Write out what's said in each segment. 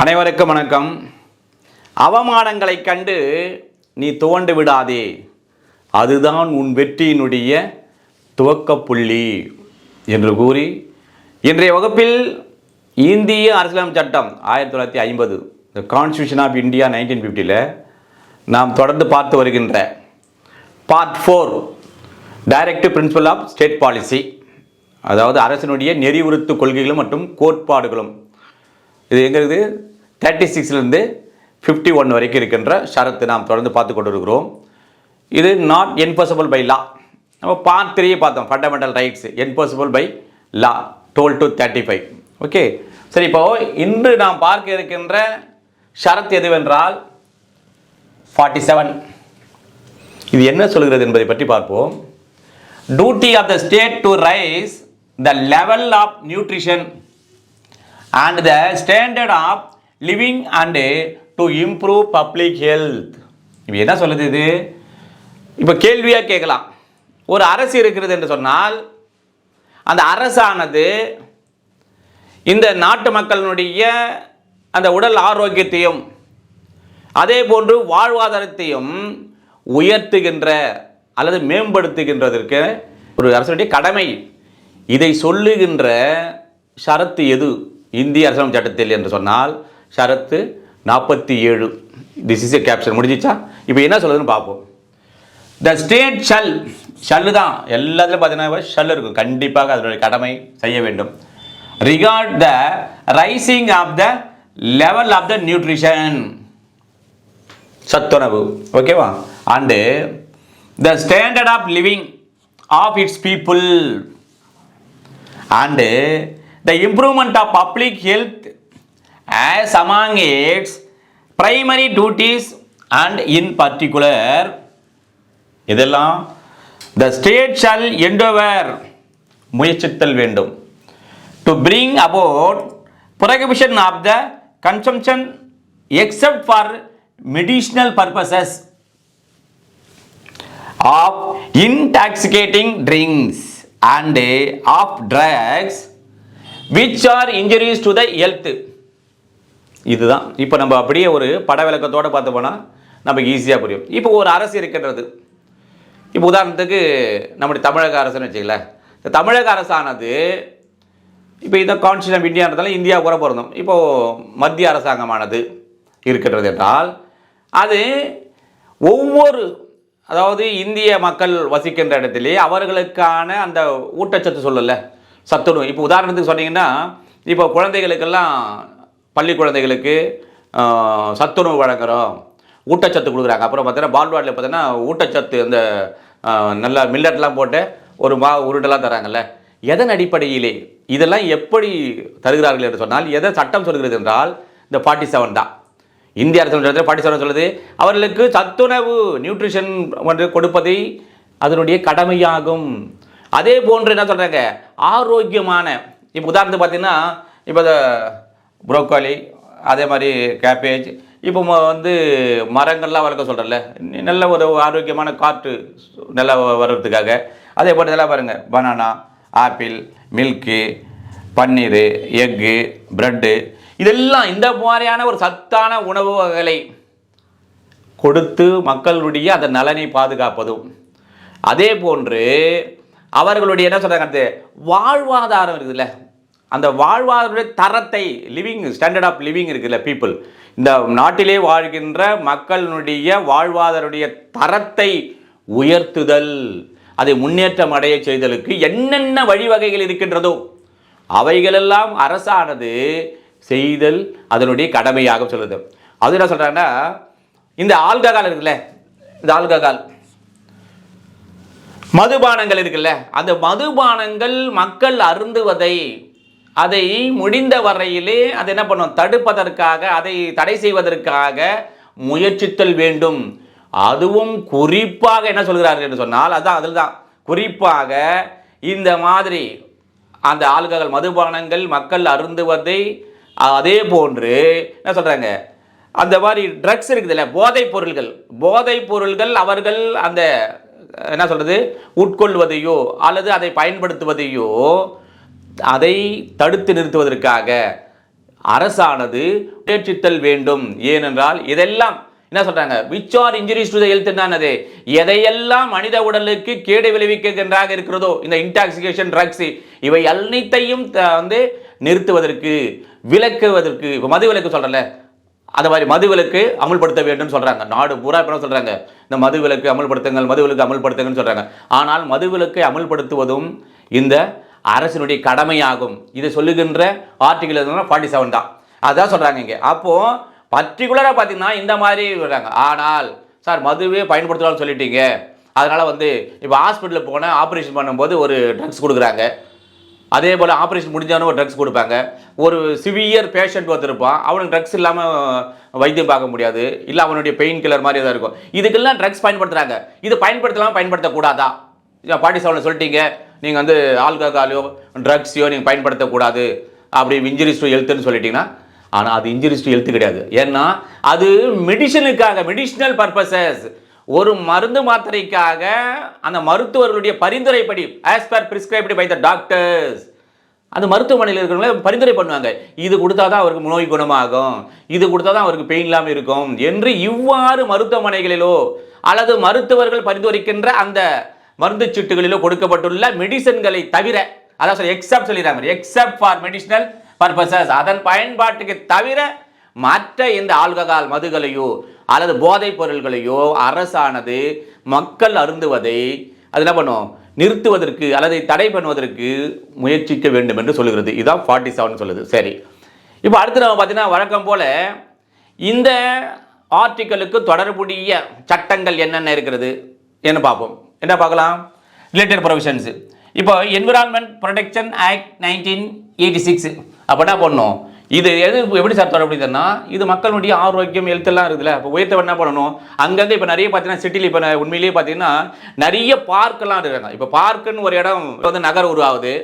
அனைவருக்கும் வணக்கம். அவமானங்களைக் கண்டு நீ துவண்டு விடாதே. அதுதான் உன் வெற்றியினுடைய துவக்கப்புள்ளி என்று கூறி இன்றைய வகுப்பில் இந்திய அரசியலமைப்பு சட்டம் ஆயிரத்தி தொள்ளாயிரத்தி ஐம்பது the constitution of India nineteen ஃபிஃப்டியில் நாம் தொடர்ந்து பார்த்து வருகின்ற part four directive principle of state policy அதாவது அரசினுடைய நெறிவுறுத்து கொள்கைகளும் மற்றும் கோட்பாடுகளும். இது எங்கே இருக்குது? தேர்ட்டி சிக்ஸ்லேருந்து ஃபிஃப்டி ஒன் வரைக்கும் இருக்கின்ற ஷரத்து நாம் தொடர்ந்து பார்த்து கொண்டு இருக்கிறோம் இது நாட் என்பசிபிள் பை லா நம்ம பார்ட் த்ரீயே பார்த்தோம் fundamental rights enforceable by law twelve to thirty five okay சரி இப்போ இன்று நாம் பார்க்க இருக்கின்ற ஷரத் எதுவென்றால் ஃபார்ட்டி செவன் இது என்ன சொல்கிறது என்பதை பற்றி பார்ப்போம். Duty of the state to raise the level of nutrition and the standard of living and to improve public health இப்போ என்ன சொல்லுது இது? இப்போ கேள்வியாக கேட்கலாம். ஒரு அரசு இருக்கிறது என்று சொன்னால் அந்த அரசானது இந்த நாட்டு மக்களினுடைய அந்த உடல் ஆரோக்கியத்தையும் அதே போன்று வாழ்வாதாரத்தையும் உயர்த்துகின்ற அல்லது மேம்படுத்துகின்றதற்கு ஒரு அரசனுடைய கடமை. இதை சொல்லுகின்ற ஷரத்து எது? இந்திய அரசியலமைப்பு சட்டத்தில் என்று சொன்னால் ஷரத்து நாற்பத்தி ஏழு. திஸ் இஸ் ஏ கேப்ஷன் முடிஞ்சிச்சா? இப்போ என்ன சொல்லுதுன்னு பார்ப்போம். த ஸ்டேட் ஷல் ஷல்லு தான். எல்லாத்துலையும் பார்த்தீங்கன்னா ஷல் இருக்கும். கண்டிப்பாக அதனுடைய கடமை செய்ய வேண்டும். Regard the raising of the level of the nutrition சத்துணவு. ஓகேவா and the standard of living of its people and the improvement of public health as among its primary duties and in particular இதெல்லாம் the state shall endeavour முயற்சித்தல் வேண்டும். To bring about prohibition of the consumption except for medicinal purposes of intoxicating drinks and of drugs which are injuries to the health. இதுதான். இப்போ நம்ம அப்படியே ஒரு பட விளக்கத்தோடு பார்த்து போனால் நமக்கு ஈஸியாக புரியும். இப்போ ஒரு அரசு இருக்கின்றது. இப்போ உதாரணத்துக்கு நம்முடைய தமிழக அரசுன்னு வச்சுக்கல இந்த தமிழக அரசானது இப்போ இந்த கான்ஸ்டியூஷன் ஆஃப் இந்தியான்றதால இந்தியா கூட பிறந்தோம் இப்போது மத்திய அரசாங்கமானது இருக்கின்றது என்றால் அது ஒவ்வொரு அதாவது இந்திய மக்கள் வசிக்கின்ற இடத்திலே அவர்களுக்கான அந்த ஊட்டச்சத்து சொல்லல சத்துணவு. இப்போ உதாரணத்துக்கு சொன்னீங்கன்னா இப்போ குழந்தைகளுக்கெல்லாம் பள்ளி குழந்தைகளுக்கு சத்துணவு வழங்குறோம். ஊட்டச்சத்து கொடுக்குறாங்க. அப்புறம் பார்த்தீங்கன்னா பால்வாடியில் பார்த்தீங்கன்னா ஊட்டச்சத்து அந்த நல்ல மில்லட்லாம் போட்டு ஒரு மா உருண்டெல்லாம் தராங்கல்ல. எதன் அடிப்படையிலே? இதெல்லாம் எப்படி தருகிறார்கள் என்று சொன்னால் எதை சட்டம் சொல்கிறது என்றால் இந்த ஃபார்ட்டி செவன் தான். இந்திய அரசு ஃபார்ட்டி செவன் சொல்லுது. அவர்களுக்கு சத்துணவு நியூட்ரிஷன் வந்து கொடுப்பதை அதனுடைய கடமையாகும். அதே போன்று என்ன சொல்கிறாங்க ஆரோக்கியமான இப்போ உதாரணத்துக்கு பார்த்தீங்கன்னா இப்போ புரோக்கோலி அதே மாதிரி கேபேஜ் இப்போ ம- வந்து மரங்கள்லாம் வளர்க்க சொல்கிறல நல்ல ஒரு ஆரோக்கியமான காற்று நல்லா வர்றதுக்காக. அதே போல் இதெல்லாம் பாருங்கள் banana apple milk paneer egg bread இதெல்லாம் இந்த மாதிரியான ஒரு சத்தான உணவு வகைகளை கொடுத்து மக்களுடைய அந்த நலனை பாதுகாப்பதும். அதே போன்று அவர்களுடைய என்ன சொல்கிறாங்க அந்த வாழ்வாதாரம் இருக்குதுல்ல. அந்த வாழ்வாதார தரத்தை லிவிங் ஸ்டாண்டர்ட் ஆஃப் லிவிங் இருக்குல்ல பீப்புள் இந்த நாட்டிலே வாழ்கின்ற மக்களுடைய வாழ்வாதாருடைய தரத்தை உயர்த்துதல் அதை முன்னேற்றம் அடைய செய்தலுக்கு என்னென்ன வழிவகைகள் இருக்கின்றதோ அவைகளெல்லாம் அரசானது செய்தல் அதனுடைய கடமையாக சொல்லுது. அது என்ன சொல்கிறாங்கன்னா இந்த ஆல்கஹால் இருக்குல்ல இந்த ஆல்கஹால். மதுபானங்கள் இருக்குல்ல அந்த மதுபானங்கள் மக்கள் அருந்துவதை அதை முடிந்த வரையிலே அதை என்ன பண்ணும்? தடுப்பதற்காக அதை தடை செய்வதற்காக முயற்சித்தல் வேண்டும். அதுவும் குறிப்பாக என்ன சொல்கிறார்கள் என்று சொன்னால் அதுதான் அதில் தான் குறிப்பாக இந்த மாதிரி அந்த ஆல்கஹால் மதுபானங்கள் மக்கள் அருந்துவதை அதே போன்று என்ன சொல்கிறாங்க அந்த மாதிரி ட்ரக்ஸ் இருக்குதுல்ல போதைப் பொருள்கள். போதைப் பொருள்கள் அவர்கள் அந்த என்ன சொல்கிறது உட்கொள்வதையோ அல்லது அதை பயன்படுத்துவதையோ அதை தடுத்து நிறுத்துவதற்காக அரசானது முயற்சித்தல் வேண்டும். ஏனென்றால் இதெல்லாம் என்ன சொல்றாங்க? Which are injurious to the health என்னது எதையெல்லாம் மனித உடலுக்கு கேடு விளைவிக்கின்றாக இருக்கிறதோ இந்த இன்டாக்சிகேஷன் ட்ரக்ஸ் இவை அனைத்தையும் த- வந்து நிறுத்துவதற்கு விலக்குவதற்கு இப்போ மது விலக்கு சொல்றேன்ல அந்த மாதிரி மது விலக்கு அமல்படுத்த வேண்டும் சொல்றாங்க. நாடு பூரா இப்போ என்ன சொல்றாங்க? இந்த மதுவிலக்கு அமல்படுத்துங்கள் மதுவிலக்கு அமல்படுத்துங்கன்னு சொல்றாங்க. ஆனால் மது விலக்கை அமல்படுத்துவதும் இந்த அரசினுடைய கடமையாகும். இதை சொல்லுகின்ற ஆர்டிகல் ஃபார்ட்டி செவன் தான். அதான் சொல்கிறாங்க இங்கே. அப்போது பர்டிகுலராக பார்த்தீங்கன்னா இந்த மாதிரி சொல்றாங்க. ஆனால் சார் மதுவே பயன்படுத்தலாம்னு சொல்லிட்டீங்க. அதனால் வந்து இப்போ ஹாஸ்பிட்டலில் போனால் ஆப்ரேஷன் பண்ணும்போது ஒரு ட்ரக்ஸ் கொடுக்குறாங்க. அதே போல் ஆப்ரேஷன் முடிஞ்சாலும் ஒரு ட்ரக்ஸ் கொடுப்பாங்க. ஒரு சிவியர் பேஷண்ட் ஒருத்தருப்பான் அவனுக்கு ட்ரக்ஸ் இல்லாமல் வைத்தியம் பார்க்க முடியாது. இல்லை அவனுடைய பெயின் கில்லர் மாதிரி எதாவது இருக்கும். இதுக்கெல்லாம் ட்ரக்ஸ் பயன்படுத்துகிறாங்க இது பயன்படுத்தலாம் பயன்படுத்தக்கூடாதா? பாட்டி செவனில் சொல்லிட்டீங்க. நீங்கள் வந்து ஆல்கஹாலையோ ட்ரக்ஸையோ நீங்கள் பயன்படுத்தக்கூடாது. அப்படி இன்ஜுரிஸ் டு ஹெல்த்துன்னு சொல்லிட்டீங்கன்னா ஆனால் அது இன்ஜுரிஸ் டு ஹெல்த்து கிடையாது. ஏன்னா அது மெடிசனுக்காக மெடிஷனல் பர்பசஸ் ஒரு மருந்து மாத்திரைக்காக அந்த மருத்துவர்களுடைய பரிந்துரைப்படி as per prescribed by the doctors அந்த மருத்துவமனையில் இருக்கிறவங்கள பரிந்துரை பண்ணுவாங்க. இது கொடுத்தா தான் அவருக்கு நோய் குணமாகும். இது கொடுத்தா தான் அவருக்கு பெயின் இல்லாமல் இருக்கும். என்று இவ்வாறு மருத்துவமனைகளிலோ அல்லது மருத்துவர்கள் பரிந்துரைக்கின்ற அந்த மருந்து சீட்டுகளிலோ கொடுக்கப்பட்டுள்ள மெடிசன்களை தவிர அதான் சொல்லி எக்ஸப்ட் சொல்லிடுறாங்க எக்ஸப்ட் ஃபார் மெடிஷனல் பர்பசஸ் அதன் பயன்பாட்டுக்கு தவிர மற்ற இந்த ஆல்கஹால் மதுகளையோ அல்லது போதைப் பொருள்களையோ அரசானது மக்கள் அருந்துவதை அது என்ன பண்ணும்? நிறுத்துவதற்கு அல்லது தடை பண்ணுவதற்கு முயற்சிக்க வேண்டும் என்று சொல்லுகிறது. இதுதான் ஃபார்ட்டி செவன் சொல்லுது. சரி. இப்போ அடுத்து நம்ம பார்த்தீங்கன்னா வழக்கம் போல் இந்த ஆர்டிக்கலுக்கு தொடர்புடைய சட்டங்கள் என்னென்ன இருக்கிறது? என்ன பார்ப்போம். என்ன பார்க்கலாம்? ரிலேட்டட் ப்ரொவிஷன்ஸ் இப்போ environment protection act nineteen eighty six அப்போ என்ன பண்ணணும்? இது எது எப்படி சார் தொடர்புடையதுன்னா இது மக்களுடைய ஆரோக்கியம் ஹெல்த்தெல்லாம் இருக்குதுல்ல. இப்போ உயர்த்த என்ன பண்ணணும்? அங்கேருந்து இப்போ நிறைய பார்த்தீங்கன்னா சிட்டியில் இப்போ உண்மையிலேயே பார்த்தீங்கன்னா நிறைய பார்க்கெல்லாம் இருக்காங்க இப்போ பார்க்குன்னு ஒரு இடம் வந்து நகர் உருவாகுது.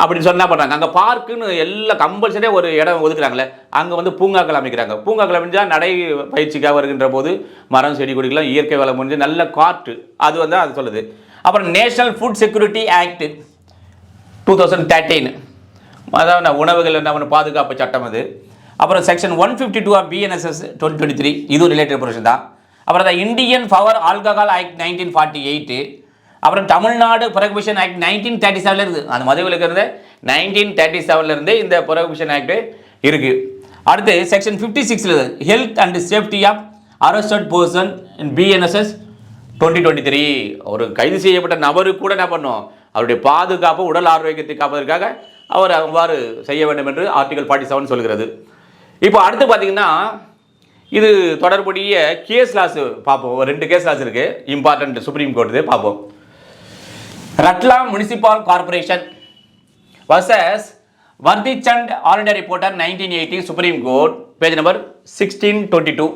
அப்படின்னு சொன்னா பண்ணுறாங்க அங்கே பார்க்குன்னு எல்லாம் கம்பல்சரியாக ஒரு இடம் ஒதுக்குறாங்களே அங்கே வந்து பூங்காக்கள் அமைக்கிறாங்க. பூங்காக்கள் அமைஞ்சால் நடை பயிற்சிக்காக வருகின்ற போது மரம் செடி கொடிகள்லாம் இயற்கை வளம் முடிஞ்சு நல்ல காற்று. அது வந்து அது சொல்லுது. அப்புறம் national food security act two thousand thirteen அதாவது நான் உணவுகள் நம்ம பாதுகாப்பு சட்டம் அது. அப்புறம் section one fifty two of BNSS twenty twenty three இதுவும் ரிலேட்டட் ப்ரொவிஷன் தான். அப்புறம் the Indian power alcohol act nineteen forty eight அப்புறம் Tamil Nadu prohibition act nineteen thirty செவனில் அந்த மதுவிலக்கு இருந்து நைன்டீன் தேர்ட்டி செவன்லேருந்து இந்த ப்ரொஹிபிஷன் ஆக்ட் இருக்குது அடுத்து செக்ஷன் ஃபிஃப்டி சிக்ஸில் health and safety of arrested person in BNSS twenty twenty three ஒரு கைது செய்யப்பட்ட நபருக்கு கூட என்ன பண்ணும்? அவருடைய பாதுகாப்பு உடல் ஆரோக்கியத்தை காப்பதற்காக அவர் அவ்வாறு செய்ய வேண்டும் என்று ஆர்டிகல் ஃபார்ட்டி செவன் சொல்கிறது. இப்போ அடுத்து பார்த்தீங்கன்னா இது தொடர்புடைய கேஸ் லாஸ் பார்ப்போம். ஒரு ரெண்டு கேஸ் லாஸ் இருக்குது இம்பார்ட்டன்ட் சுப்ரீம் கோர்ட்டு பார்ப்போம். Ratlam municipal corporation versus Vardhichand ordinary reporter nineteen eighty supreme court page number sixteen twenty two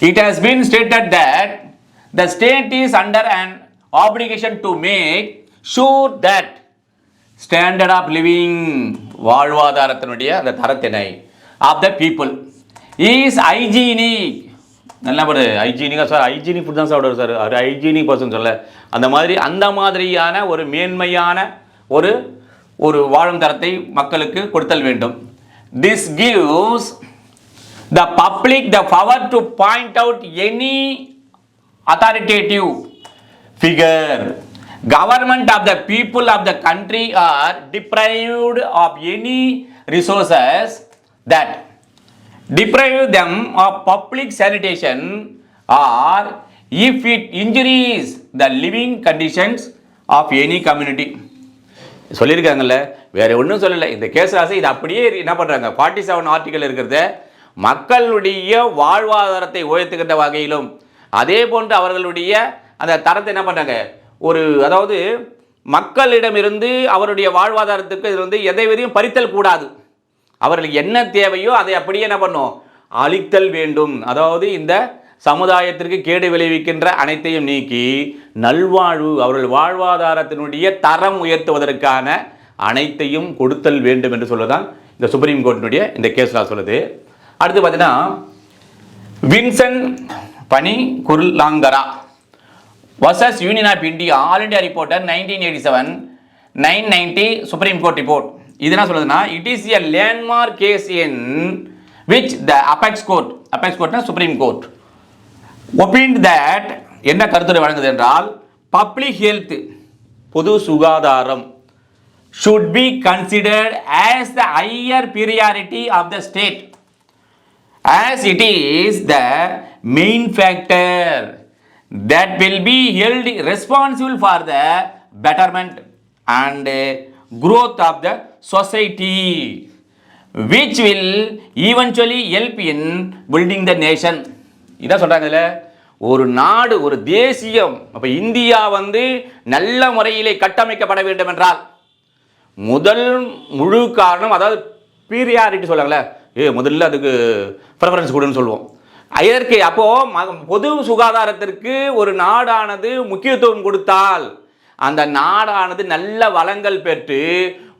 It has been stated that the state is under an obligation to make sure that standard of living வாழ்வாதாரத்தினுடைய அந்த தரத்தினை of the people is hygienic நல்லா ஒரு ஹைஜீனிக்காக sir hygienic food தான் சாப்பிடுவார் sir அவர் hygienic person சொல்ல அந்த மாதிரி அந்த மாதிரியான ஒரு மேன்மையான ஒரு ஒரு வாழும் தரத்தை மக்களுக்கு கொடுத்தல் வேண்டும் this gives the public the power to point out any authoritative figure government of the people of the country are deprived of any resources that deprive them of public sanitation or if it injures the living conditions of any community. சொல்லியிருக்காங்கல்ல வேற ஒன்றும் சொல்லலை. இந்த கேசராசை இது அப்படியே என்ன பண்ணுறாங்க forty seven article இருக்கிறத மக்களுடைய வாழ்வாதாரத்தை உயர்த்துகின்ற வகையிலும் அதே போன்று அவர்களுடைய அந்த தரத்தை என்ன பண்ணுறாங்க ஒரு அதாவது மக்களிடமிருந்து அவருடைய வாழ்வாதாரத்துக்கு இது வந்து எதை எதையும் பறித்தல் கூடாது. அவர்களுக்கு என்ன தேவையோ அதை அப்படியே என்ன பண்ணும்? அழித்தல் வேண்டும். அதாவது இந்த சமுதாயத்திற்கு கேடு விளைவிக்கின்ற அனைத்தையும் நீக்கி நல்வாழ்வு அவர்கள் வாழ்வாதாரத்தினுடைய தரம் உயர்த்துவதற்கான அனைத்தையும் கொடுத்தல் வேண்டும் என்று சொல்லதான் இந்த சுப்ரீம் கோர்ட்டினுடைய இந்த கேஸ்லாம் சொல்லுது. அடுத்து பார்த்தீங்கன்னா Vincent Panikurlangara versus union of India all India reporter nineteen eighty seven nine ninety supreme court report இது என்ன சொல்லுதுன்னா it is a landmark case in which the apex court apex கோர்ட்னா supreme court opine that என்ன கருத்துரை வழங்குது என்றால் public health பொது சுகாதாரம் should be considered as the higher priority of the state as it is the main factor that will be held responsible for the betterment and growth of the society. Which will eventually help in building the nation. இதான் சொல்கிறாங்க இதுல ஒரு நாடு ஒரு தேசியம் அப்போ India வந்து நல்ல முறையிலே கட்டமைக்கப்பட வேண்டும் என்றால் முதல் முழு காரணம் அதாவது பீரியாரிட்டி சொல்லுவாங்களே ஏ முதல்ல அதுக்கு ப்ரெஃபரன்ஸ் கொடுன்னு சொல்லுவோம். இதற்கு அப்போது பொது சுகாதாரத்திற்கு ஒரு நாடானது முக்கியத்துவம் கொடுத்தால் அந்த நாடானது நல்ல வளங்கள் பெற்று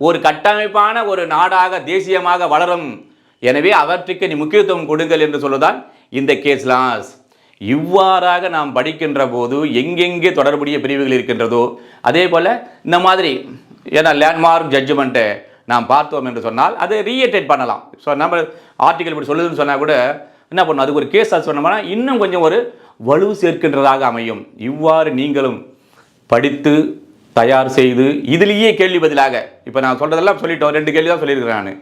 ஒரு கட்டமைப்பான ஒரு நாடாக தேசியமாக வளரும். எனவே அவற்றுக்கு நீ முக்கியத்துவம் கொடுங்கள் என்று சொல்லுதான் இந்த கேஸ் லாஸ் இவ்வாறாக நாம் படிக்கின்ற போது எங்கெங்கே தொடர்புடைய பிரிவுகள் இருக்கின்றதோ அதே போல் இந்த மாதிரி ஏன்னா லேண்ட்மார்க் ஜட்ஜ்மெண்ட்டை நாம் பார்த்தோம் என்று சொன்னால் அதை ரீஎட்டேட் பண்ணலாம். ஸோ நம்ம ஆர்டிகல் இப்படி சொல்லுதுன்னு சொன்னால் கூட என்ன பண்ணும்? அதுக்கு ஒரு கேஸ் சொன்னோம்னா இன்னும் கொஞ்சம் ஒரு வலு சேர்க்கின்றதாக அமையும். இவ்வாறு நீங்களும் படித்து தயார் செய்து இதுலேயே கேள்வி பதிலாக இப்போ நான் சொல்கிறதெல்லாம் சொல்லிட்டோம் ரெண்டு கேள்வி தான் சொல்லியிருக்கிறேன் நான்.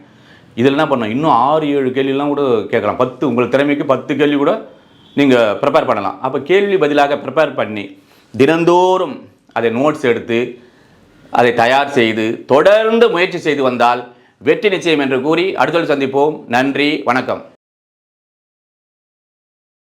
இதில் என்ன பண்ணோம் இன்னும் ஆறு ஏழு கேள்விலாம் கூட கேட்கலாம். பத்து உங்கள் திறமைக்கு பத்து கேள்வி கூட நீங்கள் ப்ரிப்பேர் பண்ணலாம். அப்போ கேள்வி பதிலாக ப்ரிப்பேர் பண்ணி தினந்தோறும் அதை நோட்ஸ் எடுத்து அதை தயார் செய்து தொடர்ந்து முயற்சி செய்து வந்தால் வெற்றி நிச்சயம் என்று கூறி அடுத்தது சந்திப்போம். நன்றி வணக்கம்.